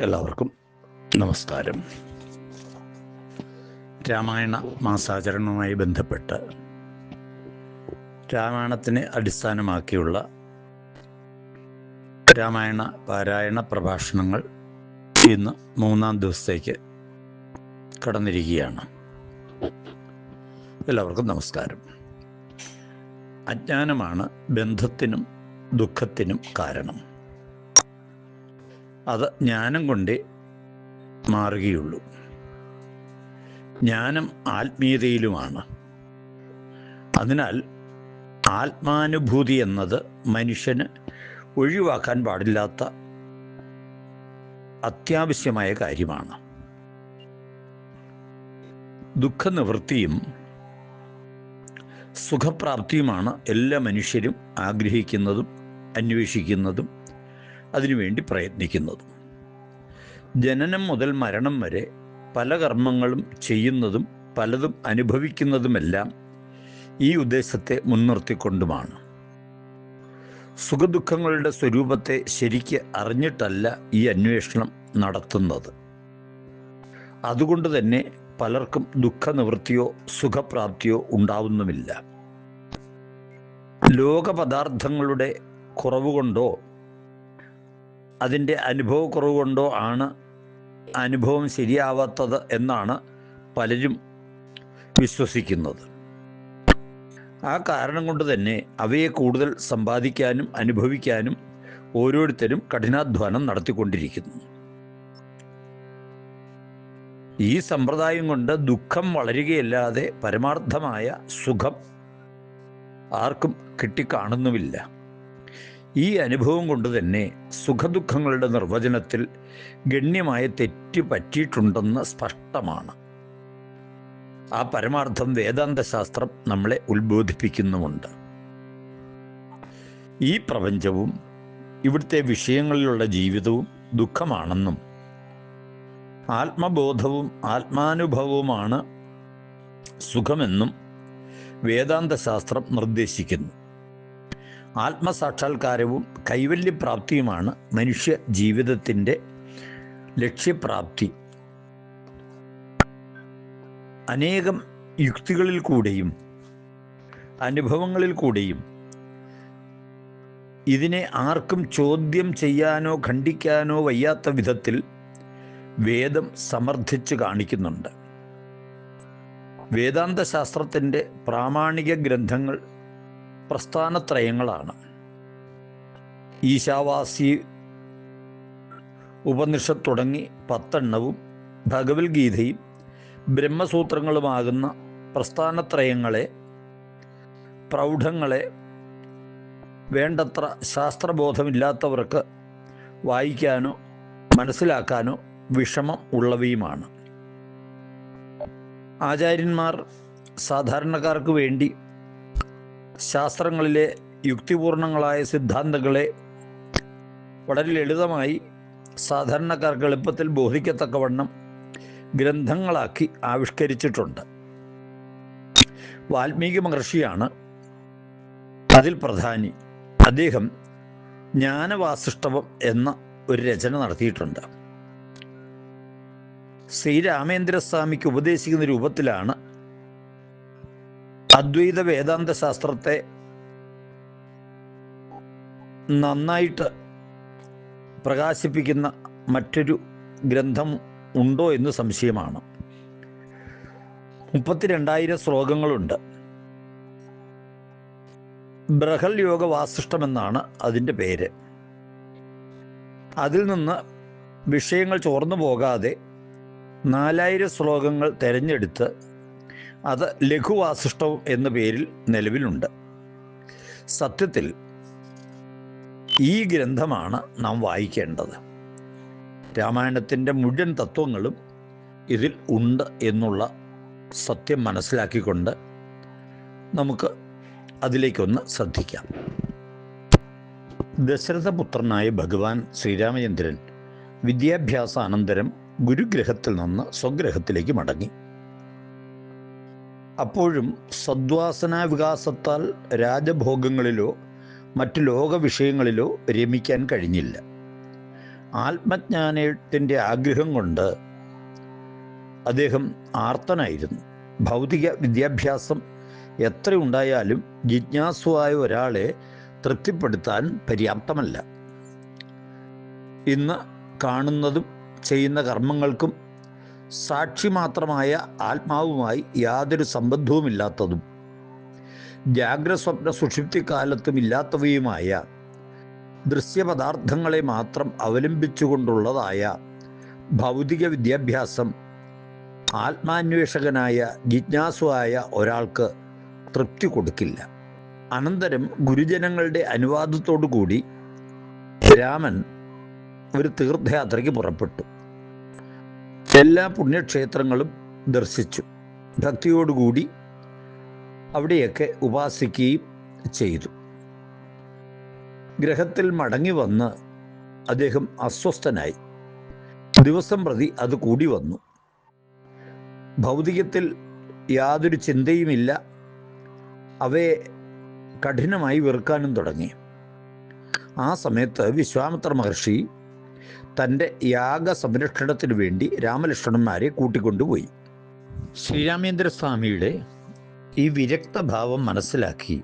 എല്ലാവർക്കും നമസ്കാരം. രാമായണ മാസാചരണവുമായി ബന്ധപ്പെട്ട് രാമായണത്തിനെ അടിസ്ഥാനമാക്കിയുള്ള രാമായണ പാരായണ പ്രഭാഷണങ്ങൾ ഇന്ന് മൂന്നാം ദിവസത്തേക്ക് കടന്നിരിക്കുകയാണ്. എല്ലാവർക്കും നമസ്കാരം. അജ്ഞാനമാണ് ബന്ധത്തിനും ദുഃഖത്തിനും കാരണം. അത് ജ്ഞാനം കൊണ്ടേ മാറുകയുള്ളൂ. ജ്ഞാനം ആത്മീയതയിലുമാണ്. അതിനാൽ ആത്മാനുഭൂതി എന്നത് മനുഷ്യന് ഒഴിവാക്കാൻ പാടില്ലാത്ത അത്യാവശ്യമായ കാര്യമാണ്. ദുഃഖനിവൃത്തിയും സുഖപ്രാപ്തിയുമാണ് എല്ലാ മനുഷ്യരും ആഗ്രഹിക്കുന്നതും അന്വേഷിക്കുന്നതും അതിനുവേണ്ടി പ്രയത്നിക്കുന്നതും. ജനനം മുതൽ മരണം വരെ പല കർമ്മങ്ങളും ചെയ്യുന്നതും പലതും അനുഭവിക്കുന്നതുമെല്ലാം ഈ ഉദ്ദേശത്തെ മുൻനിർത്തിക്കൊണ്ടുമാണ്. സുഖദുഃഖങ്ങളുടെ സ്വരൂപത്തെ ശരിക്ക് അറിഞ്ഞിട്ടല്ല ഈ അന്വേഷണം നടത്തുന്നത്. അതുകൊണ്ട് തന്നെ പലർക്കും ദുഃഖനിവൃത്തിയോ സുഖപ്രാപ്തിയോ ഉണ്ടാവുന്നുമില്ല. ലോകപദാർത്ഥങ്ങളുടെ കുറവുകൊണ്ടോ അതിന്റെ അനുഭവക്കുറവ് കൊണ്ടോ ആണ് അനുഭവം ശരിയാവാത്തത് എന്നാണ് പലരും വിശ്വസിക്കുന്നത്. ആ കാരണം കൊണ്ട് തന്നെ അവയെ കൂടുതൽ സമ്പാദിക്കാനും അനുഭവിക്കാനും ഓരോരുത്തരും കഠിനാധ്വാനം നടത്തിക്കൊണ്ടിരിക്കുന്നു. ഈ സമ്പ്രദായം കൊണ്ട് ദുഃഖം വളരുകയല്ലാതെ പരമാർത്ഥമായ സുഖം ആർക്കും കിട്ടിക്കാണുന്നുമില്ല. ഈ അനുഭവം കൊണ്ട് തന്നെ സുഖദുഃഖങ്ങളുടെ നിർവചനത്തിൽ ഗണ്യമായ തെറ്റ് പറ്റിയിട്ടുണ്ടെന്ന് സ്പഷ്ടമാണ്. ആ പരമാർത്ഥം വേദാന്തശാസ്ത്രം നമ്മളെ ഉത്ബോധിപ്പിക്കുന്നുമുണ്ട്. ഈ പ്രപഞ്ചവും ഇവിടുത്തെ വിഷയങ്ങളിലുള്ള ജീവിതവും ദുഃഖമാണെന്നും ആത്മബോധവും ആത്മാനുഭവവുമാണ് സുഖമെന്നും വേദാന്തശാസ്ത്രം നിർദ്ദേശിക്കുന്നു. ആത്മസാക്ഷാത്കാരവും കൈവല്യപ്രാപ്തിയുമാണ് മനുഷ്യ ജീവിതത്തിന്റെ ലക്ഷ്യപ്രാപ്തി. അനേകം യുക്തികളിൽ കൂടെയും അനുഭവങ്ങളിൽ കൂടെയും ഇതിനെ ആർക്കും ചോദ്യം ചെയ്യാനോ ഖണ്ഡിക്കാനോ വയ്യാത്ത വിധത്തിൽ വേദം സമർത്ഥിച്ച് കാണിക്കുന്നുണ്ട്. വേദാന്ത ശാസ്ത്രത്തിന്റെ പ്രാമാണിക ഗ്രന്ഥങ്ങൾ പ്രസ്ഥാനത്രയങ്ങളാണ്. ഈശാവാസി ഉപനിഷത്ത് തുടങ്ങി പത്തെണ്ണവും ഭഗവത്ഗീതയും ബ്രഹ്മസൂത്രങ്ങളുമാകുന്ന പ്രസ്ഥാനത്രയങ്ങളെ പ്രൗഢങ്ങളെ വേണ്ടത്ര ശാസ്ത്രബോധമില്ലാത്തവർക്ക് വായിക്കാനോ മനസ്സിലാക്കാനോ വിഷമം ഉള്ളവയുമാണ്. ആചാര്യന്മാർ സാധാരണക്കാർക്ക് വേണ്ടി ശാസ്ത്രങ്ങളിലെ യുക്തിപൂർണങ്ങളായ സിദ്ധാന്തങ്ങളെ വളരെ ലളിതമായി സാധാരണക്കാർക്ക് എളുപ്പത്തിൽ ബോധിക്കത്തക്കവണ്ണം ഗ്രന്ഥങ്ങളാക്കി ആവിഷ്കരിച്ചിട്ടുണ്ട്. വാൽമീകി മഹർഷിയാണ് അതിൽ പ്രധാനി. അദ്ദേഹം ജ്ഞാനവാസിഷ്ടവം എന്ന ഒരു രചന നടത്തിയിട്ടുണ്ട്. ശ്രീരാമേന്ദ്രസ്വാമിക്ക് ഉപദേശിക്കുന്ന രൂപത്തിലാണ് അദ്വൈത വേദാന്ത ശാസ്ത്രത്തെ നന്നായിട്ട് പ്രകാശിപ്പിക്കുന്ന മറ്റൊരു ഗ്രന്ഥം ഉണ്ടോ എന്ന് സംശയമാണ്. മുപ്പത്തിരണ്ടായിരം ശ്ലോകങ്ങളുണ്ട്. ബ്രഹൽ യോഗ വാസിഷ്ടമെന്നാണ് അതിന്റെ പേര്. അതിൽ നിന്ന് വിഷയങ്ങൾ ചോർന്നു പോകാതെ നാലായിരം ശ്ലോകങ്ങൾ തിരഞ്ഞെടുത്ത് അത് ലഘുവാസിഷ്ടവും എന്ന പേരിൽ നിലവിലുണ്ട്. സത്യത്തിൽ ഈ ഗ്രന്ഥമാണ് നാം വായിക്കേണ്ടത്. രാമായണത്തിന്റെ മുഴുവൻ തത്വങ്ങളും ഇതിൽ ഉണ്ട് എന്നുള്ള സത്യം മനസ്സിലാക്കിക്കൊണ്ട് നമുക്ക് അതിലേക്കൊന്ന് ശ്രദ്ധിക്കാം. ദശരഥപുത്രനായ ഭഗവാൻ ശ്രീരാമചന്ദ്രൻ വിദ്യാഭ്യാസാനന്തരം ഗുരുഗ്രഹത്തിൽ നിന്ന് സ്വഗ്രഹത്തിലേക്ക് മടങ്ങി. അപ്പോഴും സദ്വാസനാ വികാസത്താൽ രാജഭോഗങ്ങളിലോ മറ്റു ലോക വിഷയങ്ങളിലോ രമിക്കാൻ കഴിഞ്ഞില്ല. ആത്മജ്ഞാനത്തിന്റെ ആഗ്രഹം കൊണ്ട് അദ്ദേഹം ആർത്തനായിരുന്നു. ഭൗതിക വിദ്യാഭ്യാസം എത്ര ഉണ്ടായാലും ജിജ്ഞാസുവായ ഒരാളെ തൃപ്തിപ്പെടുത്താൻ പര്യാപ്തമല്ല. ഇന്ന് കാണുന്നതും ചെയ്യുന്ന കർമ്മങ്ങൾക്കും സാക്ഷി മാത്രമായ ആത്മാവുമായി യാതൊരു സംബന്ധവുമില്ലാത്തതും ജാഗ്രസ്വപ്ന സുഷിപ്തിക്കാലത്തും ഇല്ലാത്തവയുമായ ദൃശ്യപദാർത്ഥങ്ങളെ മാത്രം അവലംബിച്ചുകൊണ്ടുള്ളതായ ഭൗതിക വിദ്യാഭ്യാസം ആത്മാന്വേഷകനായ ജിജ്ഞാസുവായ ഒരാൾക്ക് തൃപ്തി കൊടുക്കില്ല. അനന്തരം ഗുരുജനങ്ങളുടെ അനുവാദത്തോടു കൂടി രാമൻ ഒരു തീർത്ഥയാത്രയ്ക്ക് പുറപ്പെട്ടു. എല്ലാ പുണ്യക്ഷേത്രങ്ങളും ദർശിച്ചു. ഭക്തിയോടുകൂടി അവിടെയൊക്കെ ഉപാസിക്കുകയും ചെയ്തു. ഗ്രഹത്തിൽ മടങ്ങി വന്ന് അദ്ദേഹം അസ്വസ്ഥനായി. ദിവസം പ്രതി അത് കൂടി വന്നു. ഭൗതികത്തിൽ യാതൊരു ചിന്തയുമില്ല. അവയെ കഠിനമായി വെറുക്കാനും തുടങ്ങി. ആ സമയത്ത് വിശ്വാമിത്ര മഹർഷി തന്റെ യാഗ സംരക്ഷണത്തിനു വേണ്ടി രാമലക്ഷ്മണന്മാരെ കൂട്ടിക്കൊണ്ടുപോയി. ശ്രീരാമേന്ദ്രസ്വാമിയുടെ ഈ വിരക്തഭാവം മനസ്സിലാക്കി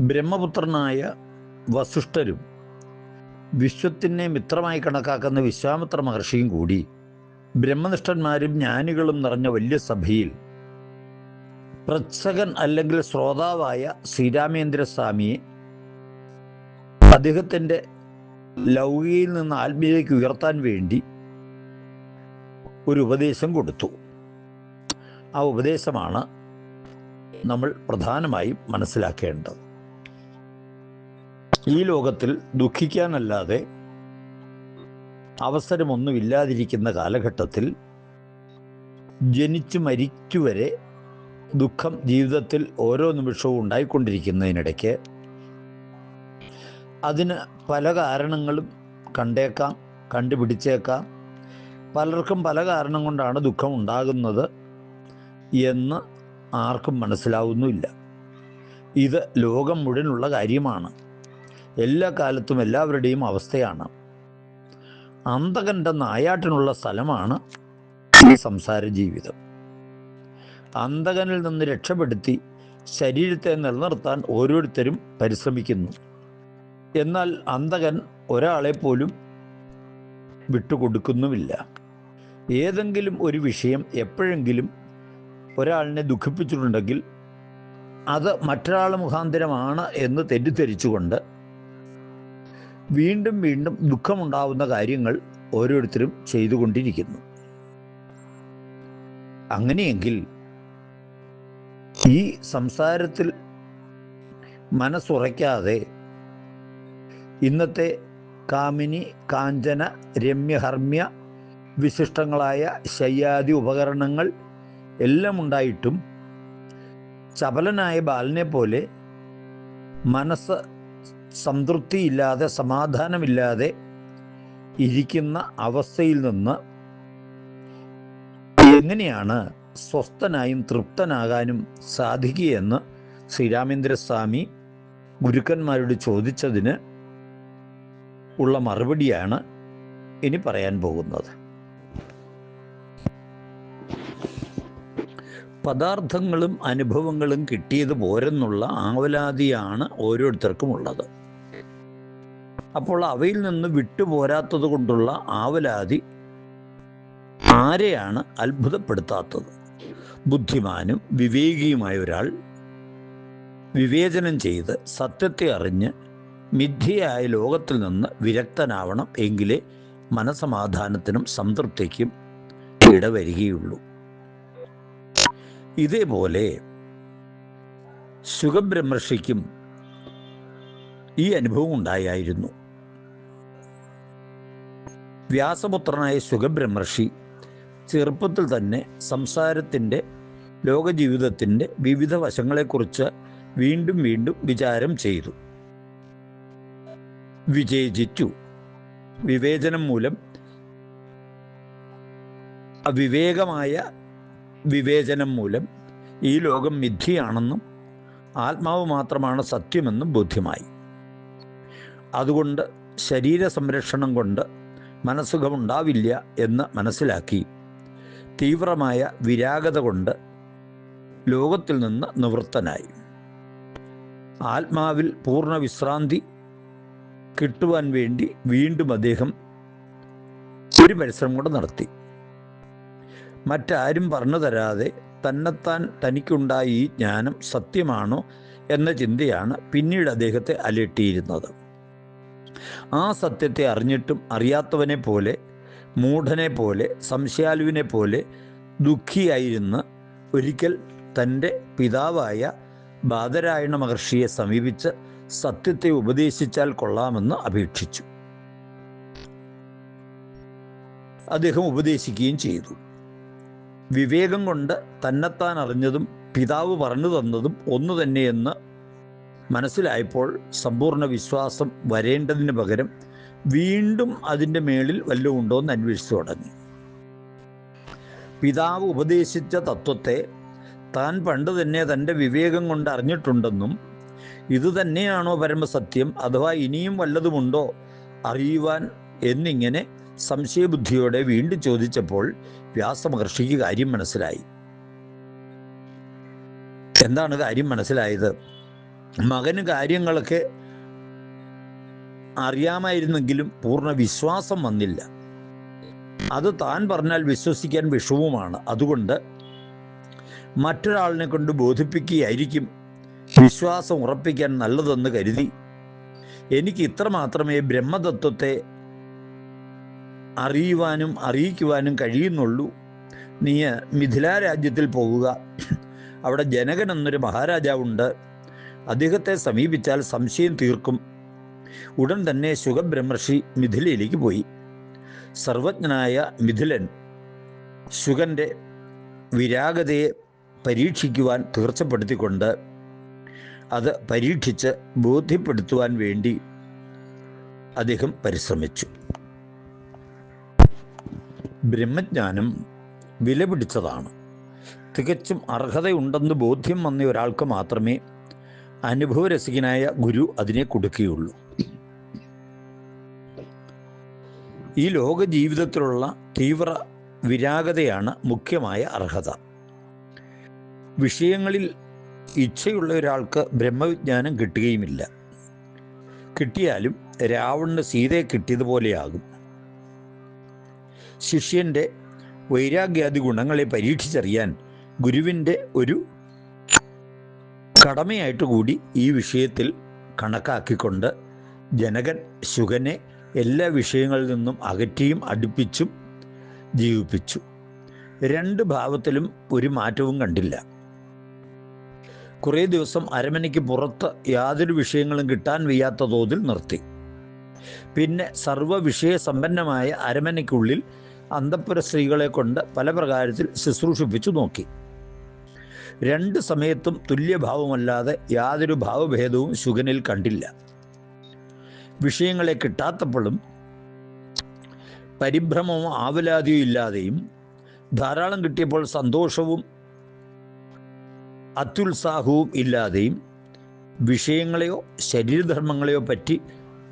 ബ്രഹ്മപുത്രനായ വസിഷ്ഠരും വിശ്വത്തിനെ മിത്രമായി കണക്കാക്കുന്ന വിശ്വാമിത്ര മഹർഷിയും കൂടി ബ്രഹ്മനിഷ്ഠന്മാരും ജ്ഞാനികളും നിറഞ്ഞ വലിയ സഭയിൽ പ്രച്ഛകൻ അല്ലെങ്കിൽ ശ്രോതാവായ ശ്രീരാമേന്ദ്രസ്വാമിയെ അദ്ദേഹത്തിന്റെ ലൗകിയിൽ നിന്ന് ആത്മീയതയ്ക്ക് ഉയർത്താൻ വേണ്ടി ഒരു ഉപദേശം കൊടുത്തു. ആ ഉപദേശമാണ് നമ്മൾ പ്രധാനമായും മനസ്സിലാക്കേണ്ടത്. ഈ ലോകത്തിൽ ദുഃഖിക്കാനല്ലാതെ അവസരമൊന്നുമില്ലാതിരിക്കുന്ന കാലഘട്ടത്തിൽ ജനിച്ചു മരിക്കുവരെ ദുഃഖം ജീവിതത്തിൽ ഓരോ നിമിഷവും ഉണ്ടായിക്കൊണ്ടിരിക്കുന്നതിനിടയ്ക്ക് അതിന് പല കാരണങ്ങളും കണ്ടേക്കാം കണ്ടുപിടിച്ചേക്കാം. പലർക്കും പല കാരണം കൊണ്ടാണ് ദുഃഖം ഉണ്ടാകുന്നത് എന്ന് ആർക്കും മനസ്സിലാവുന്നുമില്ല. ഇത് ലോകം മുഴുവനുള്ള കാര്യമാണ്. എല്ലാ കാലത്തും എല്ലാവരുടെയും അവസ്ഥയാണ്. അന്തകന്റെ നായാട്ടിനുള്ള സ്ഥലമാണ് ഈ സംസാര ജീവിതം. അന്തകനിൽ നിന്ന് രക്ഷപ്പെടുത്തി ശരീരത്തെ നിലനിർത്താൻ ഓരോരുത്തരും പരിശ്രമിക്കുന്നു. എന്നാൽ അന്തകൻ ഒരാളെ പോലും വിട്ടുകൊടുക്കുന്നുമില്ല. ഏതെങ്കിലും ഒരു വിഷയം എപ്പോഴെങ്കിലും ഒരാളിനെ ദുഃഖിപ്പിച്ചിട്ടുണ്ടെങ്കിൽ അത് മറ്റൊരാൾ മുഖാന്തരമാണ് എന്ന് തെറ്റിദ്ധരിച്ചുകൊണ്ട് വീണ്ടും വീണ്ടും ദുഃഖമുണ്ടാവുന്ന കാര്യങ്ങൾ ഓരോരുത്തരും ചെയ്തുകൊണ്ടിരിക്കുന്നു. അങ്ങനെയെങ്കിൽ ഈ സംസാരത്തിൽ മനസ്സുറയ്ക്കാതെ ഇന്നത്തെ കാമിനി കാഞ്ചന രമ്യഹർമ്മ്യ വിശിഷ്ടങ്ങളായ ശയ്യാദി ഉപകരണങ്ങൾ എല്ലാം ഉണ്ടായിട്ടും ചപലനായ ബാലനെ പോലെ മനസ്സ് സംതൃപ്തിയില്ലാതെ സമാധാനമില്ലാതെ ഇരിക്കുന്ന അവസ്ഥയിൽ നിന്ന് എങ്ങനെയാണ് സ്വസ്ഥനായും തൃപ്തനാകാനും സാധിക്കുകയെന്ന് ശ്രീരാമേന്ദ്രസ്വാമി ഗുരുക്കന്മാരോട് ചോദിച്ചതിന് ഉള്ള മറുപടിയാണ് ഇനി പറയാൻ പോകുന്നത്. പദാർത്ഥങ്ങളും അനുഭവങ്ങളും കിട്ടിയത് പോരെന്നുള്ള ആവലാതിയാണ് ഓരോരുത്തർക്കും ഉള്ളത്. അപ്പോൾ അവയിൽ നിന്ന് വിട്ടുപോരാത്തത് കൊണ്ടുള്ള ആവലാതി ആരെയാണ് അത്ഭുതപ്പെടുത്താത്തത്? ബുദ്ധിമാനും വിവേകിയുമായ ഒരാൾ വിവേചനം ചെയ്ത് സത്യത്തെ അറിഞ്ഞ് മിഥ്യയായ ലോകത്തിൽ നിന്ന് വിരക്തനാവണം എങ്കിലേ മനസമാധാനത്തിനും സംതൃപ്തിക്കും ഇടവരികയുള്ളൂ. ഇതേപോലെ സുഖബ്രഹ്മർഷിക്കും ഈ അനുഭവം ഉണ്ടായായിരുന്നു. വ്യാസപുത്രനായ സുഖബ്രഹ്മർഷി ചെറുപ്പത്തിൽ തന്നെ സംസാരത്തിന്റെ ലോകജീവിതത്തിന്റെ വിവിധ വശങ്ങളെക്കുറിച്ച് വീണ്ടും വീണ്ടും വിചാരം ചെയ്തു. വിജയിച്ചു വിവേചനം മൂലം അവിവേകമായ വിവേചനം മൂലം ഈ ലോകം മിഥ്യയാണെന്നും ആത്മാവ് മാത്രമാണ് സത്യമെന്നും ബോധ്യമായി. അതുകൊണ്ട് ശരീര സംരക്ഷണം കൊണ്ട് മനസ്സുഖമുണ്ടാവില്ല എന്ന് മനസ്സിലാക്കി. തീവ്രമായ വിരാഗത കൊണ്ട് ലോകത്തിൽ നിന്ന് നിവൃത്തനായി. ആത്മാവിൽ പൂർണ വിശ്രാന്തി കിട്ടുവാൻ വേണ്ടി വീണ്ടും അദ്ദേഹം ഒരു പരിശ്രമം കൂടെ നടത്തി. മറ്റാരും പറഞ്ഞു തരാതെ തന്നെത്താൻ തനിക്കുണ്ടായ ഈ ജ്ഞാനം സത്യമാണോ എന്ന ചിന്തയാണ് പിന്നീട് അദ്ദേഹത്തെ അലട്ടിയിരുന്നത്. ആ സത്യത്തെ അറിഞ്ഞിട്ടും അറിയാത്തവനെ പോലെ മൂഢനെ പോലെ സംശയാലുവിനെ പോലെ ദുഃഖിയായിരുന്ന ഒരിക്കൽ തന്റെ പിതാവായ ബാദരായണ മഹർഷിയെ സമീപിച്ച് സത്യത്തെ ഉപദേശിച്ചാൽ കൊള്ളാമെന്ന് അപേക്ഷിച്ചു. അദ്ദേഹം ഉപദേശിക്കുകയും ചെയ്തു. വിവേകം കൊണ്ട് തന്നെത്താൻ അറിഞ്ഞതും പിതാവ് പറഞ്ഞു തന്നതും ഒന്നു തന്നെയെന്ന് മനസ്സിലായപ്പോൾ സമ്പൂർണ വിശ്വാസം വരേണ്ടതിന് പകരം വീണ്ടും അതിന്റെ മേളിൽ വല്ലതും ഉണ്ടോ എന്ന് അന്വേഷിച്ചു തുടങ്ങി. പിതാവ് ഉപദേശിച്ച തത്വത്തെ താൻ പണ്ട് തന്നെ തന്റെ വിവേകം കൊണ്ട് അറിഞ്ഞിട്ടുണ്ടെന്നും ഇത് തന്നെയാണോ പരമസത്യം അഥവാ ഇനിയും വല്ലതുമുണ്ടോ? അറിയുവാൻ എന്നിങ്ങനെ സംശയബുദ്ധിയോടെ വീണ്ടും ചോദിച്ചപ്പോൾ വ്യാസമഹർഷിക്ക് കാര്യം മനസ്സിലായി. എന്താണ് കാര്യം മനസ്സിലായത്? മകന് കാര്യങ്ങളൊക്കെ അറിയാമായിരുന്നെങ്കിലും പൂർണ വിശ്വാസം വന്നില്ല. അത് താൻ പറഞ്ഞാൽ വിശ്വസിക്കാൻ വിഷവുമാണ് അതുകൊണ്ട് മറ്റൊരാളിനെ കൊണ്ട് ബോധിപ്പിക്കുകയായിരിക്കും വിശ്വാസം ഉറപ്പിക്കാൻ നല്ലതെന്ന് കരുതി. എനിക്ക് ഇത്ര മാത്രമേ ബ്രഹ്മതത്വത്തെ അറിയുവാനും അറിയിക്കുവാനും കഴിയുന്നുള്ളൂ. നീ മിഥില രാജ്യത്തിൽ പോവുക. അവിടെ ജനകൻ എന്നൊരു മഹാരാജാവുണ്ട്. അദ്ദേഹത്തെ സമീപിച്ചാൽ സംശയം തീർക്കും. ഉടൻ തന്നെ ശുഖബ്രഹ്മർഷി മിഥിലയിലേക്ക് പോയി. സർവജ്ഞനായ മിഥിലൻ ശുഖന്റെ വിരാഗതയെ പരീക്ഷിക്കുവാൻ തീർച്ചപ്പെടുത്തിക്കൊണ്ട് അത് പരീക്ഷിച്ച് ബോധ്യപ്പെടുത്തുവാൻ വേണ്ടി അദ്ദേഹം പരിശ്രമിച്ചു. ബ്രഹ്മജ്ഞാനം വിലപിടിച്ചതാണ്. തികച്ചും അർഹതയുണ്ടെന്ന് ബോധ്യം വന്ന ഒരാൾക്ക് മാത്രമേ അനുഭവരസികനായ ഗുരു അതിനെ കൊടുക്കുകയുള്ളൂ. ഈ ലോക ജീവിതത്തിലുള്ള തീവ്ര വിരാഗതയാണ് മുഖ്യമായ അർഹത. വിഷയങ്ങളിൽ ഇച്ഛയുള്ള ഒരാൾക്ക് ബ്രഹ്മവിജ്ഞാനം കിട്ടുകയുമില്ല. കിട്ടിയാലും രാവണന് സീതയെ കിട്ടിയതുപോലെയാകും. ശിഷ്യന്റെ വൈരാഗ്യാദി ഗുണങ്ങളെ പരീക്ഷിച്ചറിയാൻ ഗുരുവിന്റെ ഒരു കടമയായിട്ട് കൂടി ഈ വിഷയത്തിൽ കണക്കാക്കിക്കൊണ്ട് ജനകൻ ശുഗനെ എല്ലാ വിഷയങ്ങളിൽ നിന്നും അകറ്റിയും അടുപ്പിച്ചും ജീവിപ്പിച്ചു. രണ്ട് ഭാവത്തിലും ഒരു മാറ്റവും കണ്ടില്ല. കുറേ ദിവസം അരമനയ്ക്ക് പുറത്ത് യാതൊരു വിഷയങ്ങളും കിട്ടാൻ വയ്യാത്ത തോതിൽ നിർത്തി. പിന്നെ സർവ വിഷയ സമ്പന്നമായ അരമനയ്ക്കുള്ളിൽ അന്തപ്പുര സ്ത്രീകളെ കൊണ്ട് പല പ്രകാരത്തിൽ ശുശ്രൂഷിപ്പിച്ചു നോക്കി. രണ്ട് സമയത്തും തുല്യഭാവമല്ലാതെ യാതൊരു ഭാവഭേദവും ശുഗനിൽ കണ്ടില്ല. വിഷയങ്ങളെ കിട്ടാത്തപ്പോഴും പരിഭ്രമവും ആവലാതിയും ഇല്ലാതെയും ധാരാളം കിട്ടിയപ്പോൾ സന്തോഷവും അത്യുത്സാഹവും ഇല്ലാതെയും വിഷയങ്ങളെയോ ശരീരധർമ്മങ്ങളെയോ പറ്റി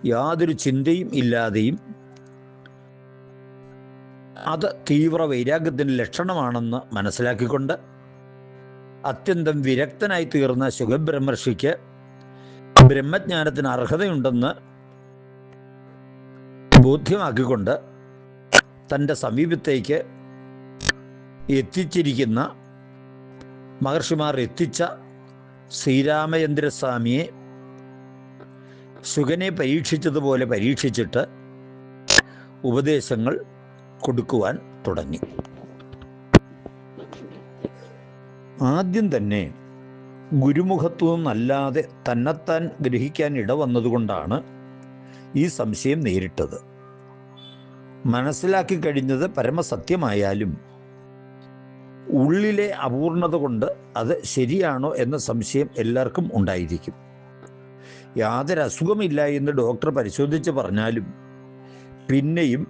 യാതൊരു ചിന്തയും ഇല്ലാതെയും അത് തീവ്ര വൈരാഗ്യത്തിന്റെ ലക്ഷണമാണെന്ന് മനസ്സിലാക്കിക്കൊണ്ട് അത്യന്തം വിരക്തനായി തീർന്ന ശുഖബ്രഹ്മർഷിക്ക് ബ്രഹ്മജ്ഞാനത്തിന് അർഹതയുണ്ടെന്ന് ബോധ്യമാക്കിക്കൊണ്ട് തന്റെ സമീപത്തേക്ക് എത്തിച്ചിരിക്കുന്ന മഹർഷിമാർ എത്തിച്ച ശ്രീരാമചന്ദ്രസ്വാമിയെ സുഖനെ പരീക്ഷിച്ചതുപോലെ പരീക്ഷിച്ചിട്ട് ഉപദേശങ്ങൾ കൊടുക്കുവാൻ തുടങ്ങി. ആദ്യം തന്നെ ഗുരുമുഖത്തു നിന്നല്ലാതെ തന്നെത്താൻ ഗ്രഹിക്കാൻ ഇടവന്നതുകൊണ്ടാണ് ഈ സംശയം നേരിട്ടത്. മനസ്സിലാക്കി കഴിഞ്ഞത് പരമസത്യമായാലും ഉള്ളിലെ അപൂർണത കൊണ്ട് അത് ശരിയാണോ എന്ന സംശയം എല്ലാവർക്കും ഉണ്ടായിരിക്കും. യാതൊരു അസുഖമില്ല എന്ന് ഡോക്ടർ പരിശോധിച്ച് പറഞ്ഞാലും പിന്നെയും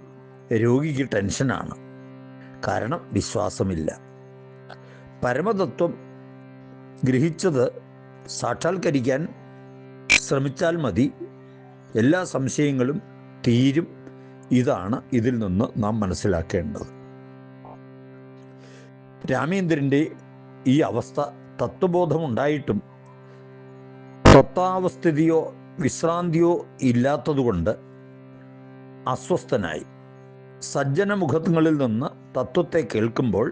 രോഗിക്ക് ടെൻഷനാണ്. കാരണം വിശ്വാസമില്ല. പരമതത്വം ഗ്രഹിച്ചത് സാക്ഷാത്കരിക്കാൻ ശ്രമിച്ചാൽ മതി. എല്ലാ സംശയങ്ങളും തീരും. ഇതാണ് ഇതിൽ നിന്ന് നാം മനസ്സിലാക്കേണ്ടത്. രാമേന്ദ്രന്റെ ഈ അവസ്ഥ തത്വബോധമുണ്ടായിട്ടും സ്വത്താവസ്ഥിതിയോ വിശ്രാന്തിയോ ഇല്ലാത്തതുകൊണ്ട് അസ്വസ്ഥനായി. സജ്ജന മുഖങ്ങളിൽ നിന്ന് തത്വത്തെ കേൾക്കുമ്പോൾ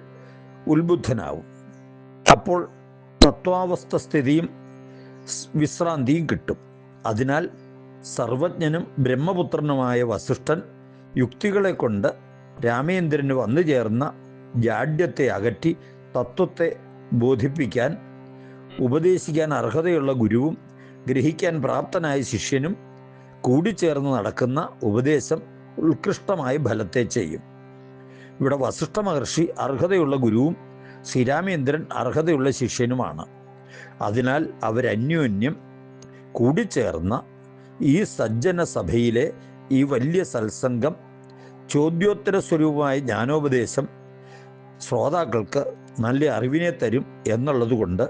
ഉത്ബുദ്ധനാവും. അപ്പോൾ തത്വാവസ്ഥ സ്ഥിതിയും വിശ്രാന്തിയും കിട്ടും. അതിനാൽ സർവജ്ഞനും ബ്രഹ്മപുത്രനുമായ വസിഷ്ഠൻ യുക്തികളെ കൊണ്ട് രാമേന്ദ്രന് വന്നു ചേർന്ന ജാഡ്യത്തെ അകറ്റി തത്വത്തെ ബോധിപ്പിക്കാൻ ഉപദേശിക്കാൻ അർഹതയുള്ള ഗുരുവും ഗ്രഹിക്കാൻ പ്രാപ്തനായ ശിഷ്യനും കൂടിച്ചേർന്ന് നടക്കുന്ന ഉപദേശം ഉത്കൃഷ്ടമായ ഫലത്തെ ചെയ്യും. ഇവിടെ വസിഷ്ഠ മഹർഷി അർഹതയുള്ള ഗുരുവും ശ്രീരാമേന്ദ്രൻ അർഹതയുള്ള ശിഷ്യനുമാണ്. അതിനാൽ അവരന്യോന്യം കൂടിച്ചേർന്ന ഈ സജ്ജന സഭയിലെ ഈ വലിയ സത്സംഗം ചോദ്യോത്തര സ്വരൂപമായ ജ്ഞാനോപദേശം ശ്രോതാക്കൾക്ക് നല്ല അറിവിനെ തരും എന്നുള്ളതുകൊണ്ട്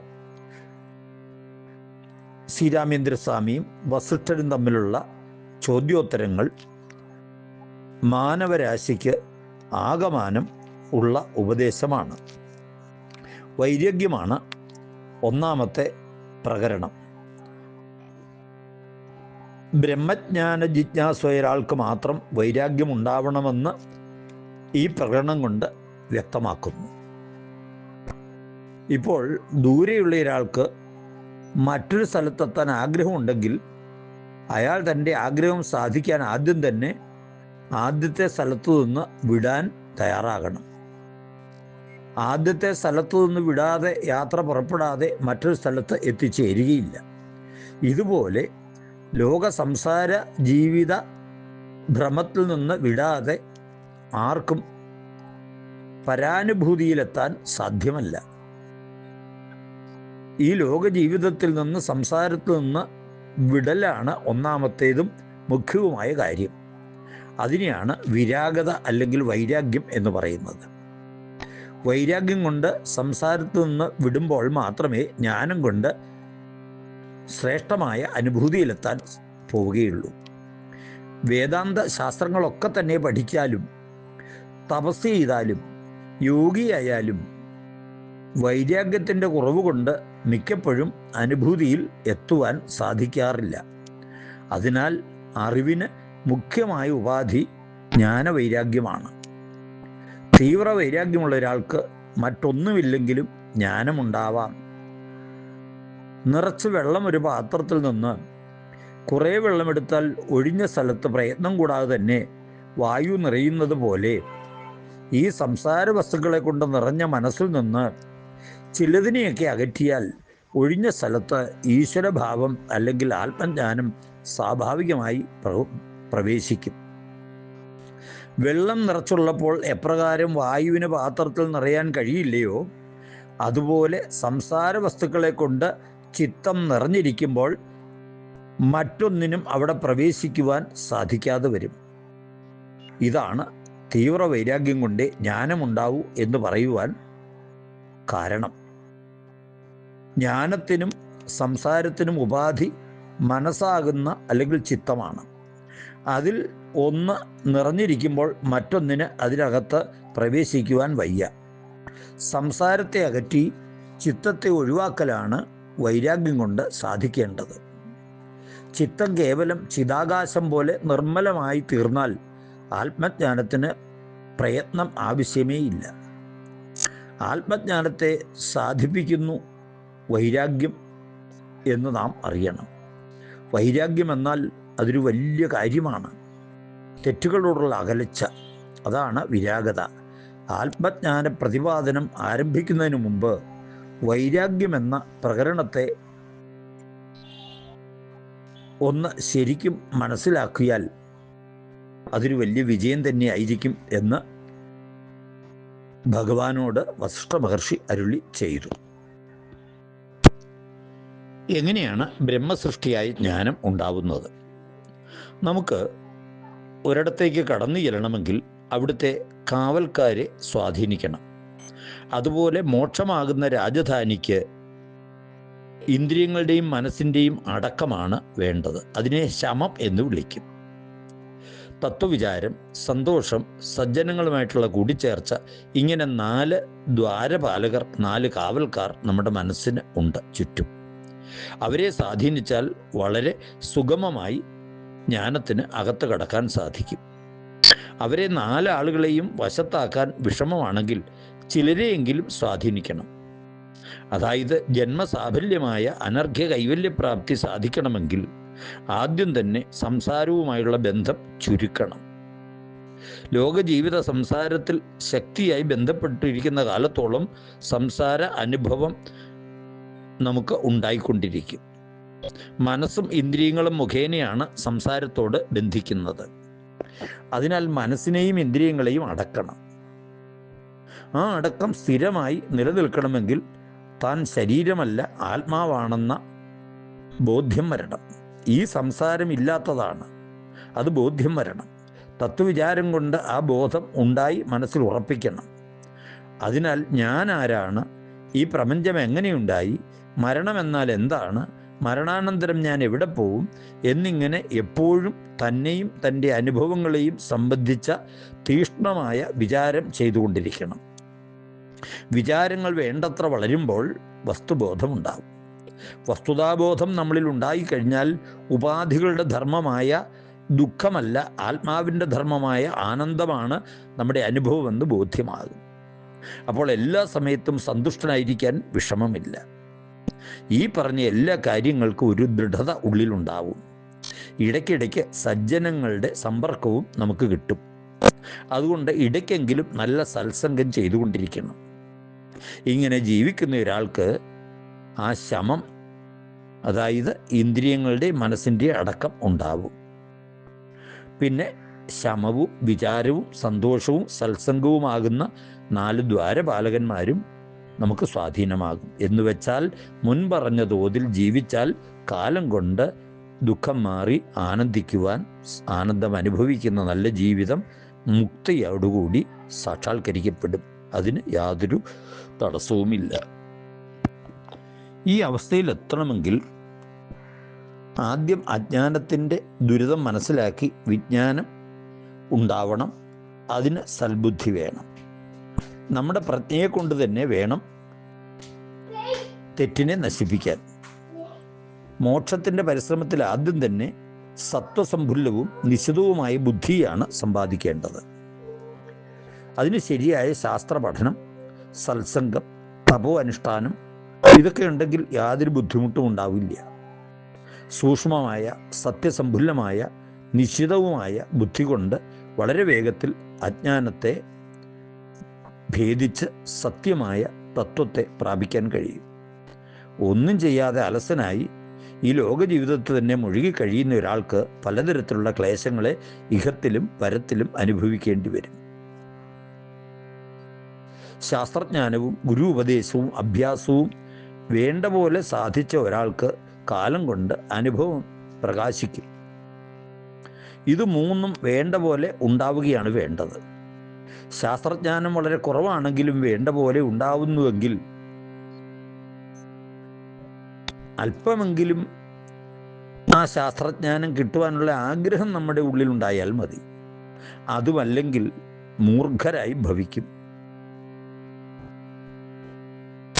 ശ്രീരാമേന്ദ്രസ്വാമിയും വസിഷ്ഠരും തമ്മിലുള്ള ചോദ്യോത്തരങ്ങൾ മാനവരാശിക്ക് ആകമാനം ഉള്ള ഉപദേശമാണ്. വൈരാഗ്യമാണ് ഒന്നാമത്തെ പ്രകരണം. ബ്രഹ്മജ്ഞാന ജിജ്ഞാസ ഒരാൾക്ക് മാത്രം വൈരാഗ്യം ഉണ്ടാവണമെന്ന് ഈ പ്രകടനം കൊണ്ട് വ്യക്തമാക്കുന്നു ഇപ്പോൾ ദൂരെയുള്ള ഒരാൾക്ക് മറ്റൊരു സ്ഥലത്തെത്താൻ ആഗ്രഹമുണ്ടെങ്കിൽ അയാൾ തന്റെ ആഗ്രഹം സാധിക്കാൻ ആദ്യം തന്നെ ആദ്യത്തെ സ്ഥലത്തു നിന്ന് വിടാൻ തയ്യാറാകണം. ആദ്യത്തെ സ്ഥലത്തു നിന്ന് വിടാതെ യാത്ര പുറപ്പെടാതെ മറ്റൊരു സ്ഥലത്ത് എത്തിച്ചേരുകയില്ല. ഇതുപോലെ ലോക സംസാര ജീവിത ഭ്രമത്തിൽ നിന്ന് വിടാതെ ആർക്കും പരാനുഭൂതിയിലെത്താൻ സാധ്യമല്ല. ഈ ലോക ജീവിതത്തിൽ നിന്ന് സംസാരത്തിൽ നിന്ന് വിടലാണ് ഒന്നാമത്തേതും മുഖ്യവുമായ കാര്യം. അതിനെയാണ് വിരാഗത അല്ലെങ്കിൽ വൈരാഗ്യം എന്ന് പറയുന്നത്. വൈരാഗ്യം കൊണ്ട് സംസാരത്തിൽ നിന്ന് വിടുമ്പോൾ മാത്രമേ ജ്ഞാനം കൊണ്ട് ശ്രേഷ്ഠമായ അനുഭൂതിയിലെത്താൻ പോവുകയുള്ളൂ. വേദാന്ത ശാസ്ത്രങ്ങളൊക്കെ തന്നെ പഠിച്ചാലും തപസ് ചെയ്താലും യോഗിയായാലും വൈരാഗ്യത്തിന്റെ കുറവ് കൊണ്ട് മിക്കപ്പോഴും അനുഭൂതിയിൽ എത്തുവാൻ സാധിക്കാറില്ല. അതിനാൽ അറിവിന് മുഖ്യമായ ഉപാധി ജ്ഞാനവൈരാഗ്യമാണ്. തീവ്ര വൈരാഗ്യമുള്ള ഒരാൾക്ക് മറ്റൊന്നുമില്ലെങ്കിലും ജ്ഞാനമുണ്ടാവാം. നിറച്ച് വെള്ളം ഒരു പാത്രത്തിൽ നിന്ന് കുറേ വെള്ളമെടുത്താൽ ഒഴിഞ്ഞ സ്ഥലത്ത് പ്രയത്നം കൂടാതെ തന്നെ വായു നിറയുന്നത് പോലെ ഈ സംസാര വസ്തുക്കളെ കൊണ്ട് നിറഞ്ഞ മനസ്സിൽ നിന്ന് ചിലതിനെയൊക്കെ അകറ്റിയാൽ ഒഴിഞ്ഞ സ്ഥലത്ത് ഈശ്വരഭാവം അല്ലെങ്കിൽ ആത്മജ്ഞാനം സ്വാഭാവികമായി പ്രവേശിക്കും. വെള്ളം നിറച്ചുള്ളപ്പോൾ എപ്രകാരം വായുവിന് പാത്രത്തിൽ നിറയാൻ കഴിയില്ലയോ? അതുപോലെ സംസാര വസ്തുക്കളെ കൊണ്ട് ചിത്തം നിറഞ്ഞിരിക്കുമ്പോൾ മറ്റൊന്നിനും അവിടെ പ്രവേശിക്കുവാൻ സാധിക്കാതെ വരും. ഇതാണ് തീവ്ര വൈരാഗ്യം കൊണ്ട് ജ്ഞാനമുണ്ടാവൂ എന്ന് പറയുവാൻ കാരണം. ജ്ഞാനത്തിനും സംസാരത്തിനും ഉപാധി മനസ്സാകുന്ന അല്ലെങ്കിൽ ചിത്തമാണ്. അതിൽ ഒന്ന് നിറഞ്ഞിരിക്കുമ്പോൾ മറ്റൊന്നിന് അതിനകത്ത് പ്രവേശിക്കുവാൻ വയ്യ. സംസാരത്തെ അകറ്റി ചിത്തത്തെ ഒഴിവാക്കലാണ് വൈരാഗ്യം കൊണ്ട് സാധിക്കേണ്ടത്. ചിത്തം കേവലം ചിതാകാശം പോലെ നിർമ്മലമായി തീർന്നാൽ ആത്മജ്ഞാനത്തിന് പ്രയത്നം ആവശ്യമേ ഇല്ല. ആത്മജ്ഞാനത്തെ സാധിപ്പിക്കുന്നു വൈരാഗ്യം എന്ന് നാം അറിയണം. വൈരാഗ്യം എന്നാൽ അതൊരു വലിയ കാര്യമാണ്. തെറ്റുകളോടുള്ള അകലച്ച അതാണ് വിരാഗത. ആത്മജ്ഞാന പ്രതിപാദനം ആരംഭിക്കുന്നതിന് മുമ്പ് വൈരാഗ്യം എന്ന പ്രകരണത്തെ ഒന്ന് ശരിക്കും മനസ്സിലാക്കിയാൽ അതൊരു വലിയ വിജയം തന്നെ ആയിരിക്കും എന്ന് ഭഗവാനോട് വസിഷ്ഠ മഹർഷി അരുളി ചെയ്തു. എങ്ങനെയാണ് ബ്രഹ്മസൃഷ്ടിയായി ജ്ഞാനം ഉണ്ടാവുന്നത്? നമുക്ക് ഒരിടത്തേക്ക് കടന്നു ചെല്ലണമെങ്കിൽ അവിടുത്തെ കാവൽക്കാരെ സ്വാധീനിക്കണം. അതുപോലെ മോക്ഷമാകുന്ന രാജധാനിക്ക് ഇന്ദ്രിയങ്ങളുടെയും മനസ്സിന്റെയും അടക്കമാണ് വേണ്ടത്. അതിനെ ശമം എന്ന് വിളിക്കും. തത്വവിചാരം സന്തോഷം സജ്ജനങ്ങളുമായിട്ടുള്ള കൂടിച്ചേർച്ച ഇങ്ങനെ നാല് ദ്വാരപാലകർ നാല് കാവൽക്കാർ നമ്മുടെ മനസ്സിന് ഉണ്ട് ചുറ്റും. അവരെ സ്വാധീനിച്ചാൽ വളരെ സുഗമമായി ജ്ഞാനത്തിന് അകത്ത് കടക്കാൻ സാധിക്കും. അവരെ നാലാളുകളെയും വശത്താക്കാൻ വിഷമമാണെങ്കിൽ ചിലരെയെങ്കിലും സ്വാധീനിക്കണം. അതായത് ജന്മസാഫല്യമായ അനർഘ്യ കൈവല്യപ്രാപ്തി സാധിക്കണമെങ്കിൽ ആദ്യം തന്നെ സംസാരവുമായുള്ള ബന്ധം ചുരുക്കണം. ലോകജീവിത സംസാരത്തിൽ ശക്തിയായി ബന്ധപ്പെട്ടിരിക്കുന്ന കാലത്തോളം സംസാര അനുഭവം നമുക്ക് ഉണ്ടായിക്കൊണ്ടിരിക്കും. മനസ്സും ഇന്ദ്രിയങ്ങളും മുഖേനയാണ് സംസാരത്തോട് ബന്ധിക്കുന്നത്. അതിനാൽ മനസ്സിനെയും ഇന്ദ്രിയങ്ങളെയും അടക്കണം. ആ അടക്കം സ്ഥിരമായി നിലനിൽക്കണമെങ്കിൽ താൻ ശരീരമല്ല ആത്മാവാണെന്ന ബോധ്യം വരണം. ഈ സംസാരം ഇല്ലാത്തതാണ് അത് ബോധ്യം വരണം. തത്വവിചാരം കൊണ്ട് ആ ബോധം ഉണ്ടായി മനസ്സിൽ ഉറപ്പിക്കണം. അതിനാൽ ഞാൻ ആരാണ് ഈ പ്രപഞ്ചം എങ്ങനെയുണ്ടായി? മരണം എന്നാൽ എന്താണ്? മരണാനന്തരം ഞാൻ എവിടെ പോവും? എന്നിങ്ങനെ എപ്പോഴും തന്നെയും തന്റെ അനുഭവങ്ങളെയും സംബന്ധിച്ച തീഷ്ണമായ വിചാരം ചെയ്തുകൊണ്ടിരിക്കണം. വിചാരങ്ങൾ വേണ്ടത്ര വളരുമ്പോൾ വസ്തുബോധമുണ്ടാവും. വസ്തുതാബോധം നമ്മളിൽ ഉണ്ടായിക്കഴിഞ്ഞാൽ ഉപാധികളുടെ ധർമ്മമായ ദുഃഖമല്ല ആത്മാവിന്റെ ധർമ്മമായ ആനന്ദമാണ് നമ്മുടെ അനുഭവമെന്ന് ബോധ്യമാകും അപ്പോൾ എല്ലാ സമയത്തും സന്തുഷ്ടനായിരിക്കാൻ വിഷമമില്ല. ഈ പറഞ്ഞ എല്ലാ കാര്യങ്ങൾക്കും ഒരു ദൃഢത ഉള്ളിലുണ്ടാവും. ഇടയ്ക്കിടയ്ക്ക് സജ്ജനങ്ങളുടെ സമ്പർക്കവും നമുക്ക് കിട്ടും. അതുകൊണ്ട് ഇടയ്ക്കെങ്കിലും നല്ല സത്സംഗം ചെയ്തുകൊണ്ടിരിക്കണം. ഇങ്ങനെ ജീവിക്കുന്ന ഒരാൾക്ക് ആ ശമം അതായത് ഇന്ദ്രിയങ്ങളുടെ മനസ്സിന്റെ അടക്കം ഉണ്ടാവും. പിന്നെ ശമവും വിചാരവും സന്തോഷവും സത്സംഗവുമാകുന്ന നാല് ദ്വാരപാലകന്മാരും നമുക്ക് സ്വാധീനമാകും. എന്ന് വെച്ചാൽ മുൻപറഞ്ഞ തോതിൽ ജീവിച്ചാൽ കാലം കൊണ്ട് ദുഃഖം മാറി ആനന്ദിക്കുവാൻ ആനന്ദം അനുഭവിക്കുന്ന നല്ല ജീവിതം മുക്തിയോടുകൂടി സാക്ഷാത്കരിക്കപ്പെടും. അതിന് യാതൊരു തടസ്സവുമില്ല. ഈ അവസ്ഥയിൽ എത്തണമെങ്കിൽ ആദ്യം അജ്ഞാനത്തിന്റെ ദുരിതം മനസ്സിലാക്കി വിജ്ഞാനം ഉണ്ടാവണം. അതിന് സൽബുദ്ധി വേണം. നമ്മുടെ പ്രജ്ഞയെ കൊണ്ട് തന്നെ വേണം തെറ്റിനെ നശിപ്പിക്കാൻ. മോക്ഷത്തിന്റെ പരിശ്രമത്തിൽ ആദ്യം തന്നെ സത്വസമ്പുല്ലവും നിശിതവുമായ ബുദ്ധിയാണ് സമ്പാദിക്കേണ്ടത്. അതിന് ശരിയായ ശാസ്ത്ര പഠനം സത്സംഗം തപോ അനുഷ്ഠാനം ഇതൊക്കെ ഉണ്ടെങ്കിൽ യാതൊരു ബുദ്ധിമുട്ടും ഉണ്ടാവില്ല. സൂക്ഷ്മമായ സത്യസമ്പുല്ലമായ നിശ്ചിതവുമായ ബുദ്ധി കൊണ്ട് വളരെ വേഗത്തിൽ അജ്ഞാനത്തെ ഭേദിച്ച് സത്യമായ തത്വത്തെ പ്രാപിക്കാൻ കഴിയും. ഒന്നും ചെയ്യാതെ അലസനായി ഈ ലോക ജീവിതത്തിൽ തന്നെ മുഴുകി കഴിയുന്ന ഒരാൾക്ക് പലതരത്തിലുള്ള ക്ലേശങ്ങളെ ഇഹത്തിലും പരത്തിലും അനുഭവിക്കേണ്ടി വരും. ശാസ്ത്രജ്ഞാനവും ഗുരു ഉപദേശവും അഭ്യാസവും വേണ്ട പോലെ സാധിച്ച ഒരാൾക്ക് കാലം കൊണ്ട് അനുഭവം പ്രകാശിക്കും. ഇത് മൂന്നും വേണ്ട പോലെ ഉണ്ടാവുകയാണ് വേണ്ടത്. ശാസ്ത്രജ്ഞാനം വളരെ കുറവാണെങ്കിലും വേണ്ട പോലെ ഉണ്ടാവുന്നുവെങ്കിൽ അല്പമെങ്കിലും ആ ശാസ്ത്രജ്ഞാനം കിട്ടുവാനുള്ള ആഗ്രഹം നമ്മുടെ ഉള്ളിലുണ്ടായാൽ മതി. അതുമല്ലെങ്കിൽ മൂർഖരായി ഭവിക്കും.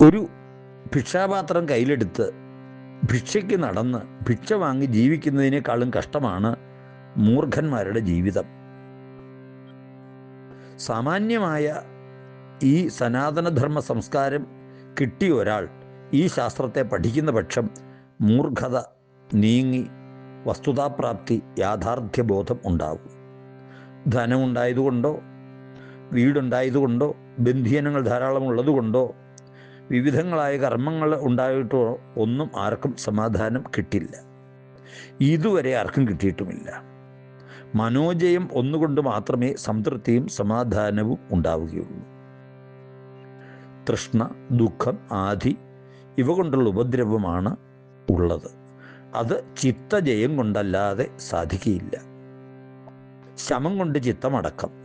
ഒരു ഭിക്ഷാപാത്രം കയ്യിലെടുത്ത് ഭിക്ഷയ്ക്ക് നടന്ന് ഭിക്ഷ വാങ്ങി ജീവിക്കുന്നതിനേക്കാളും കഷ്ടമാണ് മൂർഖന്മാരുടെ ജീവിതം. സാമാന്യമായ ഈ സനാതനധർമ്മ സംസ്കാരം കിട്ടിയ ഒരാൾ ഈ ശാസ്ത്രത്തെ പഠിക്കുന്ന പക്ഷം മൂർഖത നീങ്ങി വസ്തുതാപ്രാപ്തി യാഥാർത്ഥ്യബോധം ഉണ്ടാകും ധനമുണ്ടായതുകൊണ്ടോ വീടുണ്ടായതുകൊണ്ടോ ബന്ധിയനങ്ങൾ ധാരാളം ഉള്ളതുകൊണ്ടോ വിവിധങ്ങളായ കർമ്മങ്ങൾ ഉണ്ടായിട്ടോ ഒന്നും ആർക്കും സമാധാനം കിട്ടില്ല. ഇതുവരെ ആർക്കും കിട്ടിയിട്ടുമില്ല. മനോജയം ഒന്നുകൊണ്ട് മാത്രമേ സംതൃപ്തിയും സമാധാനവും ഉണ്ടാവുകയുള്ളൂ. തൃഷ്ണ ദുഃഖം ആദി ഇവ കൊണ്ടുള്ള ഉപദ്രവമാണ് ഉള്ളത്. അത് ചിത്തജയം കൊണ്ടല്ലാതെ സാധിക്കുകയില്ല. ശമം കൊണ്ട് ചിത്തമടക്കം.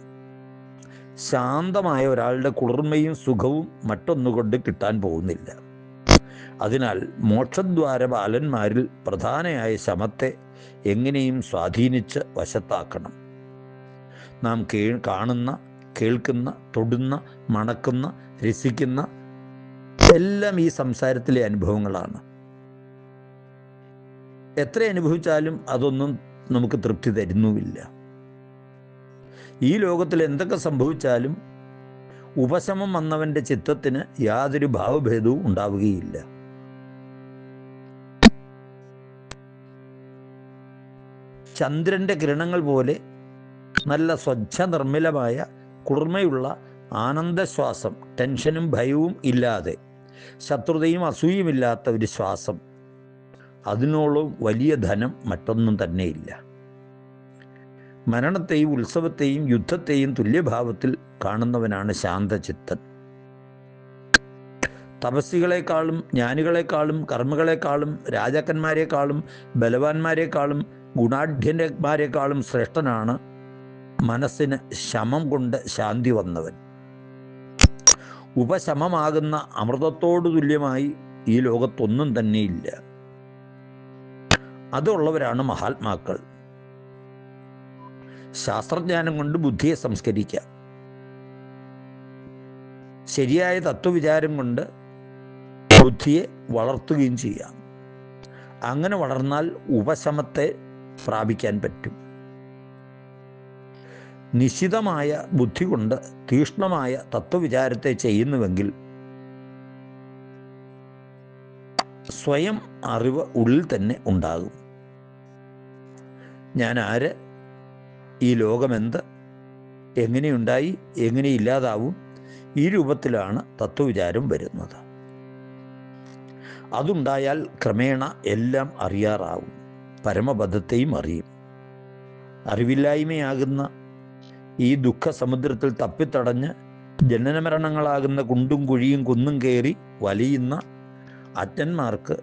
ശാന്തമായ ഒരാളുടെ കുളിർമയും സുഖവും മറ്റൊന്നുകൊണ്ട് കിട്ടാൻ പോകുന്നില്ല. അതിനാൽ മോക്ഷദ്വാര ബാലന്മാരിൽ പ്രധാനയായ ശമത്തെ എങ്ങനെയും സ്വാധീനിച്ച് വശത്താക്കണം. നാം കേ കാണുന്ന കേൾക്കുന്ന തൊടുന്ന മണക്കുന്ന രസിക്കുന്ന എല്ലാം ഈ സംസാരത്തിലെ അനുഭവങ്ങളാണ്. എത്ര അനുഭവിച്ചാലും അതൊന്നും നമുക്ക് തൃപ്തി തരുന്നുമില്ല. ഈ ലോകത്തിൽ എന്തൊക്കെ സംഭവിച്ചാലും ഉപശമം വന്നവന്റെ ചിത്തത്തിന് യാതൊരു ഭാവഭേദവും ഉണ്ടാവുകയില്ല. ചന്ദ്രന്റെ കിരണങ്ങൾ പോലെ നല്ല സ്വച്ഛ നിർമ്മലമായ കുളിർമയുള്ള ആനന്ദശ്വാസം ടെൻഷനും ഭയവും ഇല്ലാതെ ശത്രുതയും അസൂയുമില്ലാത്ത ഒരു ശ്വാസം അതിനോളം വലിയ ധനം മറ്റൊന്നും തന്നെയില്ല. മരണത്തെയും ഉത്സവത്തെയും യുദ്ധത്തെയും തുല്യഭാവത്തിൽ കാണുന്നവനാണ് ശാന്തചിത്തൻ. തപസ്സികളെക്കാളും ജ്ഞാനികളെക്കാളും കർമ്മകളെക്കാളും രാജാക്കന്മാരെക്കാളും ബലവാന്മാരെക്കാളും ഗുണാഢ്യന്മാരെക്കാളും ശ്രേഷ്ഠനാണ് മനസ്സിന് ശമം കൊണ്ട് ശാന്തി വന്നവൻ. ഉപശമമാകുന്ന അമൃതത്തോടു തുല്യമായി ഈ ലോകത്തൊന്നും തന്നെയില്ല. അതുള്ളവരാണ് മഹാത്മാക്കൾ. ശാസ്ത്രജ്ഞാനം കൊണ്ട് ബുദ്ധിയെ സംസ്കരിക്കാം ശരിയായ തത്വവിചാരം കൊണ്ട് ബുദ്ധിയെ വളർത്തുകയും ചെയ്യാം അങ്ങനെ വളർന്നാൽ ഉപശമത്തെ പ്രാപിക്കാൻ പറ്റും. നിശിതമായ ബുദ്ധി കൊണ്ട് തീക്ഷ്ണമായ തത്വവിചാരത്തെ ചെയ്യുന്നുവെങ്കിൽ സ്വയം അറിവ് ഉള്ളിൽ തന്നെ ഉണ്ടാകും. ഞാൻ ആര്? ഈ ലോകമെന്ത്? എങ്ങനെയുണ്ടായി? എങ്ങനെ ഇല്ലാതാവും ഈ രൂപത്തിലാണ് തത്വവിചാരം വരുന്നത്. അതുണ്ടായാൽ ക്രമേണ എല്ലാം അറിയാറാവും. പരമപദത്തെയും അറിയും. അറിവില്ലായ്മയാകുന്ന ഈ ദുഃഖസമുദ്രത്തിൽ തപ്പിത്തടഞ്ഞ് ജനനമരണങ്ങളാകുന്ന കുണ്ടും കുഴിയും കുന്നും കയറി വലിയുന്ന അറ്റന്മാർക്ക്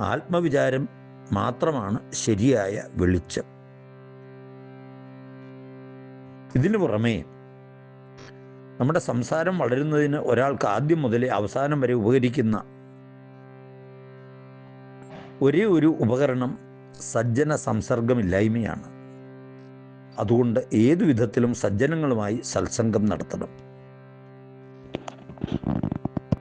ആത്മവിചാരം മാത്രമാണ് ശരിയായ വെളിച്ചം. ഇതിനു പുറമേ നമ്മുടെ സംസാരം വളരുന്നതിന് ഒരാൾക്ക് ആദ്യം മുതലേ അവസാനം വരെ ഉപകരിക്കുന്ന ഒരേ ഒരു ഉപകരണം സജ്ജന സംസർഗമില്ലായ്മയാണ്. അതുകൊണ്ട് ഏതു വിധത്തിലും സജ്ജനങ്ങളുമായി സത്സംഗം നടത്തണം.